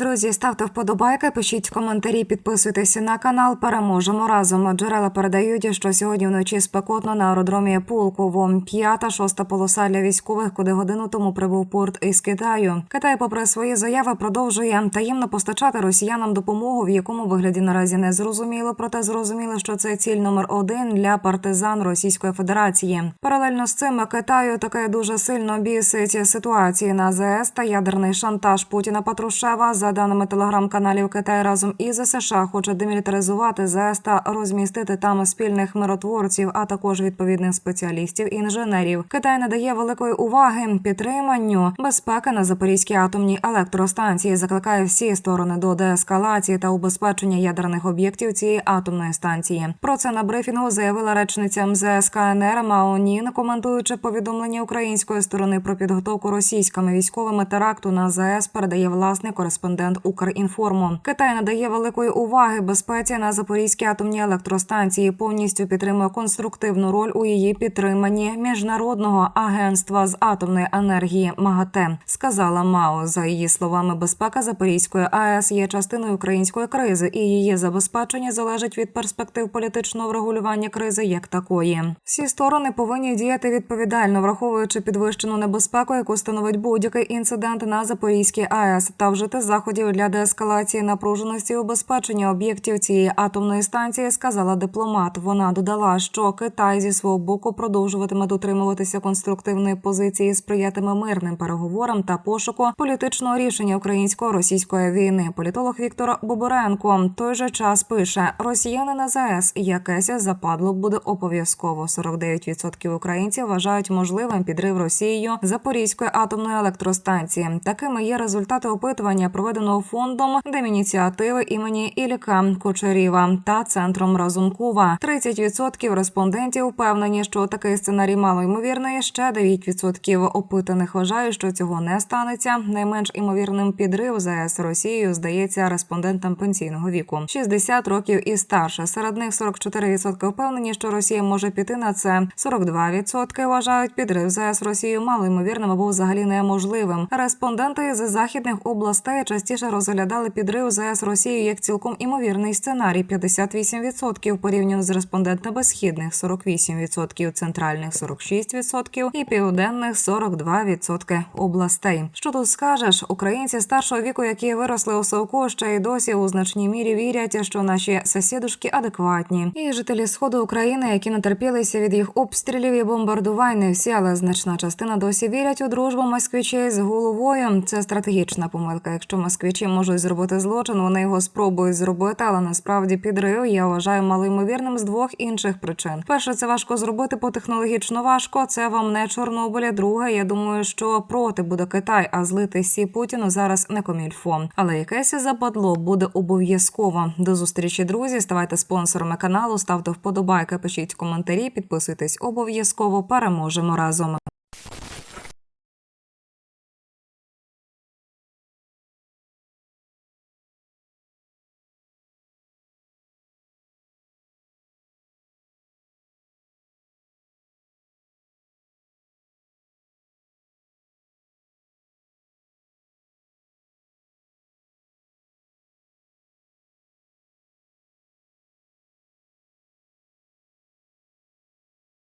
Друзі, ставте вподобайки, пишіть коментарі, підписуйтесь на канал. Переможемо разом. Джерела передають, що сьогодні вночі спекотно на аеродромі Пулково. П'ята, шоста полоса для військових, куди годину тому прибув порт із Китаю. Китай, попри свої заяви, продовжує таємно постачати росіянам допомогу, в якому вигляді наразі не зрозуміло. Проте зрозуміло, що це ціль номер один для партизан Російської Федерації. Паралельно з цим Китаю таке дуже сильно бісить ситуації на ЗС та ядерний шантаж Путіна Патрушева. За даними телеграм-каналів, Китай разом із США хоче демілітаризувати ЗС та розмістити там спільних миротворців, а також відповідних спеціалістів інженерів. Китай надає великої уваги підтриманню безпеки на Запорізькій атомній електростанції. Закликає всі сторони до деескалації та убезпечення ядерних об'єктів цієї атомної станції. Про це на брифінгу заявила речниця МЗС КНР Мао Нін, коментуючи повідомлення української сторони про підготовку російськими військовими теракту на ЗАЕС, передає власний кореспондент Укрінформу. Китай надає великої уваги безпеці на Запорізькій атомній електростанції. Повністю підтримує конструктивну роль у її підтриманні міжнародного агентства з атомної енергії МАГАТЕ, сказала Мао. За її словами, безпека Запорізької АЕС є частиною української кризи, і її забезпечення залежить від перспектив політичного врегулювання кризи як такої. Всі сторони повинні діяти відповідально, враховуючи підвищену небезпеку, яку становить будь-який інцидент на Запорізькій АЕС, та вжити заходів для деескалації напруженості і убезпечення об'єктів цієї атомної станції, сказала дипломат. Вона додала, що Китай зі свого боку продовжуватиме дотримуватися конструктивної позиції, сприятиме мирним переговорам та пошуку політичного рішення українсько-російської війни. Політолог Віктор Боборенко той же час пише: Росіяни на ЗАЕС якесь западло буде обов'язково. 49% українців вважають можливим підрив Росією Запорізької атомної електростанції. Такими є результати опитування, проведеного фондом Демініціативи імені Іліка Кучеріва та центром Разумкова. 30% респондентів впевнені, що такий сценарій мало ймовірний. Ще 9% опитаних вважають, що цього не станеться. Найменш імовірним підрив ЗАЕС Росією здається респондентам пенсійного віку 60 років і старше. Серед них 44% впевнені, що Росія може піти на це. 42% вважають підрив ЗАЕС Росією мало ймовірним або взагалі неможливим. Респонденти з західних областей частіше розглядали підрив ЗАЕС Росією як цілком імовірний сценарій. 58% порівняно з респондентами східних 48%, центральних 46% і південних 42% областей. Що тут скажеш? Українці старшого віку, які виросли у совку, ще й досі у значній мірі вірять, що наші сусідушки адекватні. І жителі сходу України, які натерпілися від їх обстрілів і бомбардувань, не всі, але значна частина досі вірять у дружбу москвичей з головою. Це стратегічна помилка. Якщо москвичі можуть зробити злочин, вони його спробують зробити, але насправді підрив я вважаю малоймовірним з двох інших причин. Перше, це важко зробити, бо технологічно важко. Це вам не Чорнобиля. Друге, я думаю, що проти буде Китай, а злити сі Путіну зараз не комільфо. Але якесь западло буде обов'язково. До зустрічі, друзі. Ставайте спонсорами каналу, ставте вподобайки, пишіть коментарі, підписуйтесь обов'язково. Переможемо разом.